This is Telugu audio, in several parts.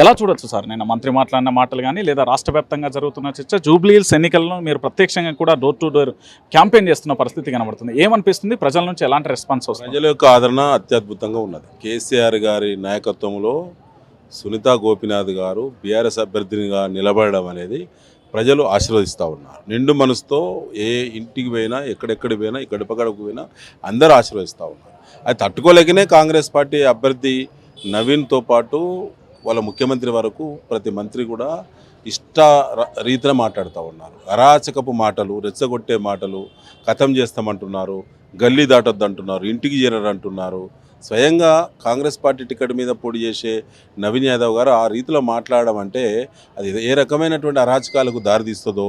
ఎలా చూడొచ్చు సార్? నేను మంత్రి మాట్లాడిన మాటలు కానీ లేదా రాష్ట్ర వ్యాప్తంగా జరుగుతున్న చర్చ జూబ్లీహిల్స్ ఎన్నికలను మీరు ప్రత్యక్షంగా కూడా డోర్ టు డోర్ క్యాంపెయిన్ చేస్తున్న పరిస్థితి కనబడుతుంది. ఏమనిపిస్తుంది? ప్రజల నుంచి ఎలాంటి రెస్పాన్స్ వస్తుంది? ప్రజల యొక్క ఆదరణ అత్యద్భుతంగా ఉన్నది. కేసీఆర్ గారి నాయకత్వంలో సునీత గోపినాథ్ గారు బీఆర్ఎస్ అభ్యర్థినిగా నిలబడడం అనేది ప్రజలు ఆశీర్వదిస్తూ ఉన్నారు. నిండు మనసుతో ఏ ఇంటికి పోయినా ఎక్కడెక్కడికి పోయినా గడపగడకు పోయినా అందరూ ఆశీర్వదిస్తూ ఉన్నారు. అది తట్టుకోలేకనే కాంగ్రెస్ పార్టీ అభ్యర్థి నవీన్తో పాటు వాళ్ళ ముఖ్యమంత్రి వరకు ప్రతి మంత్రి కూడా ఇష్ట రీతిలో రీతిన మాట్లాడుతూ ఉన్నారు. అరాచకపు మాటలు రెచ్చగొట్టే మాటలు కథం చేస్తామంటున్నారు గల్లీ దాటొద్దు అంటున్నారు ఇంటికి చేరరంటున్నారు. స్వయంగా కాంగ్రెస్ పార్టీ టికెట్ మీద పోటీ చేసే నవీన్ యాదవ్ గారు ఆ రీతిలో మాట్లాడడం అంటే అది ఏ రకమైనటువంటి అరాచకాలకు దారితీస్తుందో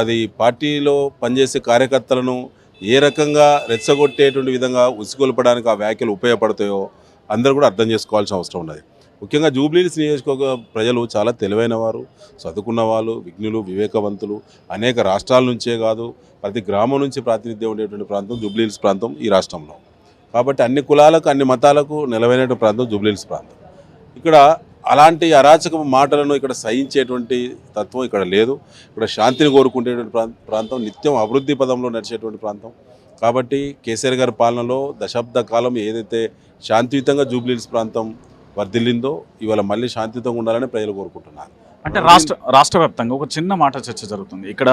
అది పార్టీలో పనిచేసే కార్యకర్తలను ఏ రకంగా రెచ్చగొట్టేటువంటి విధంగా ఉసిగొల్పడానికి ఆ వ్యాఖ్యలు ఉపయోగపడతాయో అందరూ కూడా అర్థం చేసుకోవాల్సిన అవసరం ఉన్నది. ముఖ్యంగా జూబ్లీహిల్స్ నియోజకవర్గ ప్రజలు చాలా తెలివైన వారు చదువుకున్న వాళ్ళు విఘ్నులు వివేకవంతులు అనేక రాష్ట్రాల నుంచే కాదు ప్రతి గ్రామం నుంచి ప్రాతినిధ్యం ఉండేటువంటి ప్రాంతం జూబ్లీహిల్స్ ప్రాంతం ఈ రాష్ట్రంలో. కాబట్టి అన్ని కులాలకు అన్ని మతాలకు నిలవైనటువంటి ప్రాంతం జూబ్లీహిల్స్ ప్రాంతం. ఇక్కడ అలాంటి అరాచక మాటలను ఇక్కడ సహించేటువంటి తత్వం ఇక్కడ లేదు. ఇక్కడ శాంతిని కోరుకునేటువంటి ప్రాంతం నిత్యం అభివృద్ధి పదంలో నడిచేటువంటి ప్రాంతం. కాబట్టి కేసీఆర్ గారి పాలనలో దశాబ్ద కాలం ఏదైతే శాంతియుతంగా జూబ్లీహిల్స్ ప్రాంతం వర్ధిల్లిందో ఇవాళ మళ్ళీ శాంతితో ఉండాలని ప్రజలు కోరుకుంటున్నారు. అంటే రాష్ట్ర రాష్ట్ర వ్యాప్తంగా ఒక చిన్న మాట చర్చ జరుగుతుంది. ఇక్కడ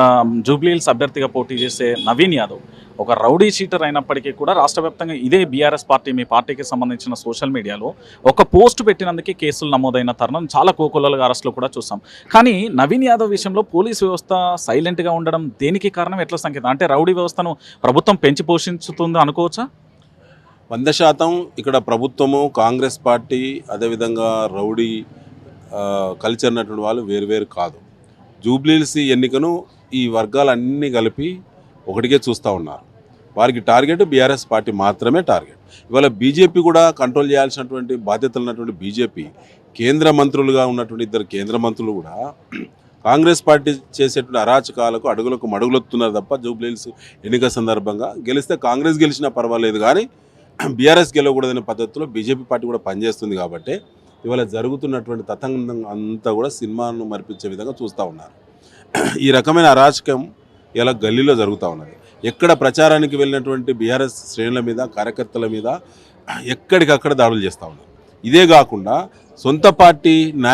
జూబ్లీహిల్స్ అభ్యర్థిగా పోటీ చేసే నవీన్ యాదవ్ ఒక రౌడీ షీటర్ అయినప్పటికీ కూడా రాష్ట్ర వ్యాప్తంగా ఇదే బీఆర్ఎస్ పార్టీ మీ పార్టీకి సంబంధించిన సోషల్ మీడియాలో ఒక పోస్ట్ పెట్టినందుకే కేసులు నమోదైన తరుణం చాలా కోకొల్లలుగా అరెస్టులు కూడా చూసాం. కానీ నవీన్ యాదవ్ విషయంలో పోలీస్ వ్యవస్థ సైలెంట్గా ఉండడం దేనికి కారణం? ఎట్లా సంకేతం? అంటే రౌడీ వ్యవస్థను ప్రభుత్వం పెంచి పోషించుతుంది అనుకోవచ్చా? వంద శాతం ఇక్కడ ప్రభుత్వము కాంగ్రెస్ పార్టీ అదేవిధంగా రౌడీ కల్చర్ ఉన్నటువంటి వాళ్ళు వేరువేరు కాదు. జూబ్లీహిల్స్ ఎన్నికను ఈ వర్గాలన్నీ కలిపి ఒకటికే చూస్తూ ఉన్నారు. వారికి టార్గెట్ బీఆర్ఎస్ పార్టీ మాత్రమే టార్గెట్. ఇవాళ బీజేపీ కూడా కంట్రోల్ చేయాల్సినటువంటి బాధ్యతలు ఉన్నటువంటి బీజేపీ కేంద్ర మంత్రులుగా ఉన్నటువంటి ఇద్దరు కేంద్ర మంత్రులు కూడా కాంగ్రెస్ పార్టీ చేసేటువంటి అరాచకాలకు అడుగులకు మడుగులొత్తున్నారు తప్ప జూబ్లీహిల్స్ ఎన్నిక సందర్భంగా. గెలిస్తే కాంగ్రెస్ గెలిచినా పర్వాలేదు కానీ బీఆర్ఎస్ గెలవకూడదనే పద్ధతిలో బీజేపీ పార్టీ కూడా పనిచేస్తుంది కాబట్టి ఇవాళ జరుగుతున్నటువంటి తతంగం అంతా కూడా సినిమాను మరిపించే విధంగా చూస్తూ ఉన్నారు. ఈ రకమైన అరాచకం ఇలా గల్లీలో జరుగుతూ ఉన్నది. ఎక్కడ ప్రచారానికి వెళ్ళినటువంటి బీఆర్ఎస్ శ్రేణుల మీద కార్యకర్తల మీద ఎక్కడికక్కడ దాడులు చేస్తూ ఉన్నారు. ఇదే కాకుండా సొంత పార్టీ నాయకులు